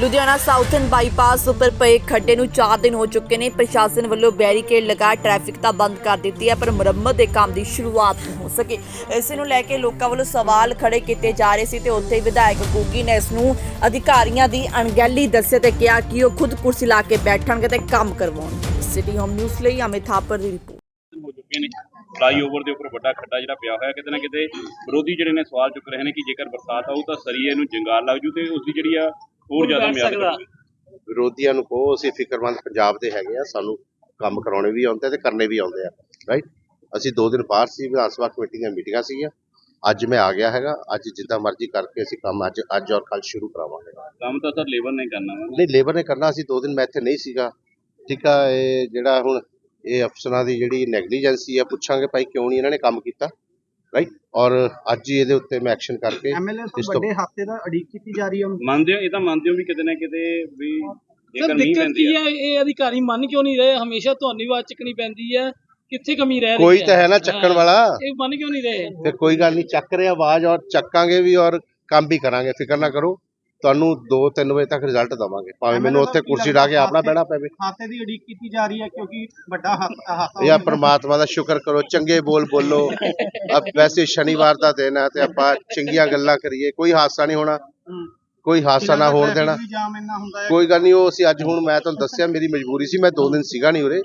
Ludhiana southern bypass ਉੱਪਰ ਪਏ ਖੱਡੇ ਨੂੰ 4 ਦਿਨ ਹੋ ਚੁੱਕੇ ਨੇ। ਪ੍ਰਸ਼ਾਸਨ ਵੱਲੋਂ ਬੈਰੀਕੇਡ ਲਗਾ ਟ੍ਰੈਫਿਕ ਤਾਂ ਬੰਦ ਕਰ ਦਿੱਤੀ ਹੈ, ਪਰ ਮੁਰੰਮਤ ਦੇ ਕੰਮ ਦੀ ਸ਼ੁਰੂਆਤ ਨਹੀਂ ਹੋ ਸਕੀ। ਇਸ ਨੂੰ ਲੈ ਕੇ ਲੋਕਾਂ ਵੱਲੋਂ ਸਵਾਲ ਖੜੇ ਕੀਤੇ ਜਾ ਰਹੇ ਸੀ ਤੇ ਉੱਥੇ ਵਿਧਾਇਕ ਗੋਗੀ ਨੇ ਇਸ ਨੂੰ ਅਧਿਕਾਰੀਆਂ ਦੀ ਅਣਗਹਿਲੀ ਦੱਸੇ ਤੇ ਕਿਹਾ ਕਿ ਉਹ ਖੁਦ ਕੁਰਸੀ ਲਾ ਕੇ ਬੈਠਣਗੇ ਤੇ ਕੰਮ ਕਰਵਾਉਣਗੇ ਸਿਟੀ ਹੋਮ ਨਿਊਜ਼ ਲਈ ਅਮਿਤ ਥਾਪਰ ਦੀ ਰਿਪੋਰਟ। ਹੋ ਚੁੱਕੇ ਨੇ। ਫਲਾਈਓਵਰ ਦੇ ਉੱਪਰ ਵੱਡਾ ਖੱਡਾ ਜਿਹੜਾ ਪਿਆ ਹੋਇਆ, ਕਿਤੇ ਨਾ ਕਿਤੇ ਵਿਰੋਧੀ ਜਿਹੜੇ ਨੇ ਸਵਾਲ ਚੁੱਕ ਰਹੇ ਨੇ ਕਿ ਜੇਕਰ ਬਰਸਾਤ ਆਊ ਤਾਂ ਸਰੀਏ ਨੂੰ ਜੰਗਾਲ ਲੱਗ ਜੂ ਤੇ ਉਸ ਦੀ ਜਿਹੜੀ ਆ ਹੋਰ ਜ਼ਿਆਦਾ ਮਿਆਦ ਵਿਰੋਧੀਆਂ ਨੂੰ ਕਹੋ ਅਸੀਂ ਫਿਕਰਮੰਦ ਪੰਜਾਬ ਦੇ ਹੈਗੇ ਆ ਸਾਨੂੰ ਕੰਮ ਕਰਾਉਣੇ ਵੀ ਆਉਂਦੇ ਤੇ ਕਰਨੇ ਵੀ ਆਉਂਦੇ ਆ ਰਾਈਟ ਅਸੀਂ ਦੋ ਦਿਨ ਬਾਹਰ ਸੀ ਵਿਧਾਨ ਸਭਾ ਕਮੇਟੀ ਦੀਆਂ ਮੀਟਿੰਗਾਂ ਸੀਗੀਆਂ। ਅੱਜ ਮੈਂ ਆ ਗਿਆ ਹੈਗਾ ਅੱਜ ਜਿੱਦਾਂ ਮਰਜ਼ੀ ਕਰਕੇ ਅਸੀਂ ਕੰਮ ਅੱਜ ਅੱਜ ਔਰ ਕੱਲ ਸ਼ੁਰੂ ਕਰਾਵਾਂਗੇ। ਕੰਮ ਤਾਂ ਸਰ ਲੇਬਰ ਨੇ ਕਰਨਾ ਵਾ। ਨਹੀਂ ਲੇਬਰ ਨੇ ਕਰਨਾ ਸੀ ਦੋ ਦਿਨ ਮੈਂ ਇੱਥੇ ਨਹੀਂ ਸੀਗਾ। ਠੀਕ ਆ ਇਹ ਜਿਹੜਾ ਹੁਣ ਇਹ ਅਫਸਰਾਂ ਦੀ ਜਿਹੜੀ ਨੈਗਲੀਜੈਂਸੀ ਆ ਪੁੱਛਾਂਗੇ ਭਾਈ ਕਿਉਂ ਨਹੀਂ ਇਹਨਾਂ ਨੇ ਕੰਮ ਕੀਤਾ? ਰਾਈਟ ਔਰ ਅੱਜ ਹੀ ਇਹਦੇ ਉੱਤੇ ਮੈਂ ਐਕਸ਼ਨ ਕਰਕੇ ਐਮਐਲਏ ਤੋਂ ਇਸ ਤੋਂ ਵੱਡੇ ਹਫ਼ਤੇ ਦਾ ਅਡੀਕ ਕੀਤੀ ਜਾ ਰਹੀ ਹੈ ਮੰਨਦੇ ਹੋ ਇਹ ਤਾਂ ਮੰਨਦੇ ਹੋ ਵੀ ਕਿਤੇ ਨਾ ਕਿਤੇ ਵੀ ਸਰ ਜੇਕਰ ਨਹੀਂ ਦਿੱਕਤ ਕੀ ਹੈ? ਇਹ ਅਧਿਕਾਰੀ ਮੰਨ ਕਿਉਂ ਨਹੀਂ ਰਹੇ? ਹਮੇਸ਼ਾ ਤੁਹਾਨੂੰ ਹੀ ਆਵਾਜ਼ ਚੱਕਣੀ ਪੈਂਦੀ ਹੈ। ਕਿੱਥੇ ਕਮੀ ਰਹਿ ਰਹੀ ਕੋਈ ਤਾਂ ਹੈ ਨਾ ਚੱਕਣ ਹਾਂ, ਵਾਲਾ। ਇਹ ਮੰਨ ਕਿਉਂ ਨਹੀਂ ਰਹੇ? ਤੇ ਕੋਈ ਗੱਲ ਨਹੀਂ ਚੱਕ ਰਹੇ ਆਵਾਜ਼ ਔਰ ਚੱਕਾਂਗੇ ਵੀ ਔਰ ਕੰਮ ਵੀ ਕਰਾਂਗੇ। ਫਿਕਰ ਨਾ ਕਰੋ। ਤੁਹਾਨੂੰ 2-3 ਵਜੇ ਤੱਕ ਰਿਜ਼ਲਟ ਦਵਾਂਗੇ। ਭਾਵੇਂ ਮੈਨੂੰ ਉੱਥੇ ਕੁਰਸੀ ਢਾ ਕੇ ਆਪਣਾ ਬਹਿਣਾ ਪਵੇ। ਹਫ਼ਤੇ ਦੀ ਅਡੀਕ ਕੀਤੀ ਜਾ ਰਹੀ ਹੈ ਕਿਉਂਕਿ ਵੱਡਾ ਹਫਤਾ ਜਾਂ ਪ੍ਰਮਾਤਮਾ ਦਾ ਸ਼ੁਕਰ ਕਰੋ ਚੰਗੇ ਬੋਲ ਬੋਲੋ। ਅਬ ਵੈਸੇ ਸ਼ਨੀਵਾਰ ਦਾ ਦਿਨ ਹੈ ਤੇ ਆਪਾਂ ਚੰਗੀਆਂ ਗੱਲਾਂ ਕਰੀਏ। ਕੋਈ ਹਾਦਸਾ ਨਹੀਂ ਹੋਣਾ ਕੋਈ ਹਾਦਸਾ ਨਾ ਹੋਣ ਦੇਣਾ। ਕੋਈ ਗੱਲ ਨਹੀਂ ਉਹ ਅਸੀਂ ਅੱਜ ਹੁਣ ਮੈਂ ਤੁਹਾਨੂੰ ਦੱਸਿਆ ਮੇਰੀ ਮਜਬੂਰੀ ਸੀ ਮੈਂ ਦੋ ਦਿਨ ਸੀਗਾ ਨਹੀਂ ਉਰੇ।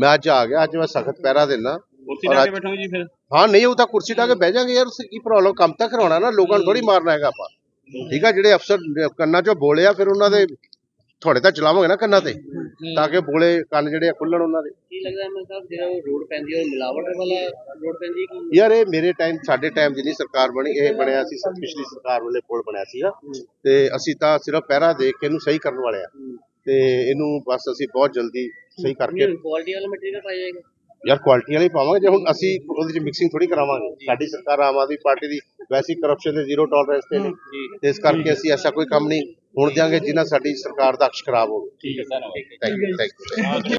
ਮੈਂ ਅੱਜ ਆ ਗਿਆ ਅੱਜ ਮੈਂ ਸਖਤ ਪਹਿਰਾ ਦੇਣਾ ਕੁਰਸੀ ਔਰ ਲਾ ਕੇ ਅੱਜ- ਬੈਠੋਗੇ ਜੀ ਫਿਰ? ਹਾਂ ਨਹੀਂ ਉਹ ਤਾਂ ਕੁਰਸੀ ਢਾ ਕੇ ਬਹਿ ਜਾਾਂਗੇ ਯਾਰ ਉਸੇ ਕੀ ਪ੍ਰੋਬਲਮ ਕੰਮ ਤਾਂ ਕਰਾਉਣਾ ਨਾ ਲੋਕਾਂ ਨੂੰ ਥੋੜੀ ਮਾਰਨਾ ਹੈਗਾ ਆਪਾਂ। ਠੀਕ ਆ ਜਿਹੜੇ ਅਫਸਰ ਕੰਨਾਂ ਚੋਂ ਬੋਲੇ ਆ ਫਿਰ ਉਹਨਾਂ ਦੇ ਥੋੜੇ ਤਾਂ ਚਲਾਵਾਂਗੇ ਨਾ ਕੰਨਾਂ ਤੇ ਤਾਂ ਕਿ ਬੋਲੇ ਕੰਨ ਜਿਹੜੇ ਖੁੱਲਣ ਉਹਨਾਂ ਦੇ। ਕੀ ਲੱਗਦਾ ਮੈਂ ਸਾਹਿਬ ਜਿਹੜਾ ਉਹ ਰੋਡ ਪੈਂਦੀ ਉਹ ਮਿਲਾਵਟ ਵਾਲਾ ਰੋਡ ਪੈਂਦੀ ਕਿ ਯਾਰ ਇਹ ਮੇਰੇ ਟਾਈਮ ਸਾਡੇ ਟਾਈਮ ਜਿੰਨੀ ਸਰਕਾਰ ਬਣੀ ਇਹ ਬਣਿਆ ਸੀ ਪਿਛਲੀ ਸਰਕਾਰ ਵੇਲੇ ਪੁਲ ਬਣਿਆ ਸੀਗਾ। ਤੇ ਅਸੀਂ ਤਾਂ ਸਿਰਫ ਪਹਿਰਾ ਦੇਖ ਕੇ ਇਹਨੂੰ ਸਹੀ ਕਰਨ ਵਾਲੇ ਆ। ਤੇ ਇਹਨੂੰ ਬਸ ਅਸੀਂ ਬਹੁਤ ਜਲਦੀ ਸਹੀ ਕਰਕੇ ਕੁਆਲਿਟੀ ਵਾਲਾ ਮਟੀਰੀਅਲ ਪਾਇਆ ਜਾਏਗਾ। ਯਾਰ ਕੁਆਲਿਟੀ ਵਾਲੀ ਪਾਵਾਂਗੇ ਜੇ ਹੁਣ ਅਸੀਂ ਉਹਦੇ ਚ ਮਿਕਸਿੰਗ ਥੋੜੀ ਕਰਾਵਾਂਗੇ। ਸਾਡੀ ਸਰਕਾਰ ਆਮ ਆਦਮੀ ਪਾਰਟੀ ਦੀ ਵੈਸੀ ਕਰਪਸ਼ਨ ਦੇ ਜ਼ੀਰੋ ਟੋਲਰੈਂਸ ਤੇ ਨੇ। ਤੇ ਇਸ ਕਰਕੇ ਅਸੀਂ ਐਸਾ ਕੋਈ ਕੰਮ ਨਹੀਂ ਹੋਣ ਦਿਆਂਗੇ ਜਿਨ੍ਹਾਂ ਸਾਡੀ ਸਰਕਾਰ ਦਾ ਅਕਸ਼ ਖਰਾਬ ਹੋਵੇ। ਠੀਕ ਹੈ sir thank you thank you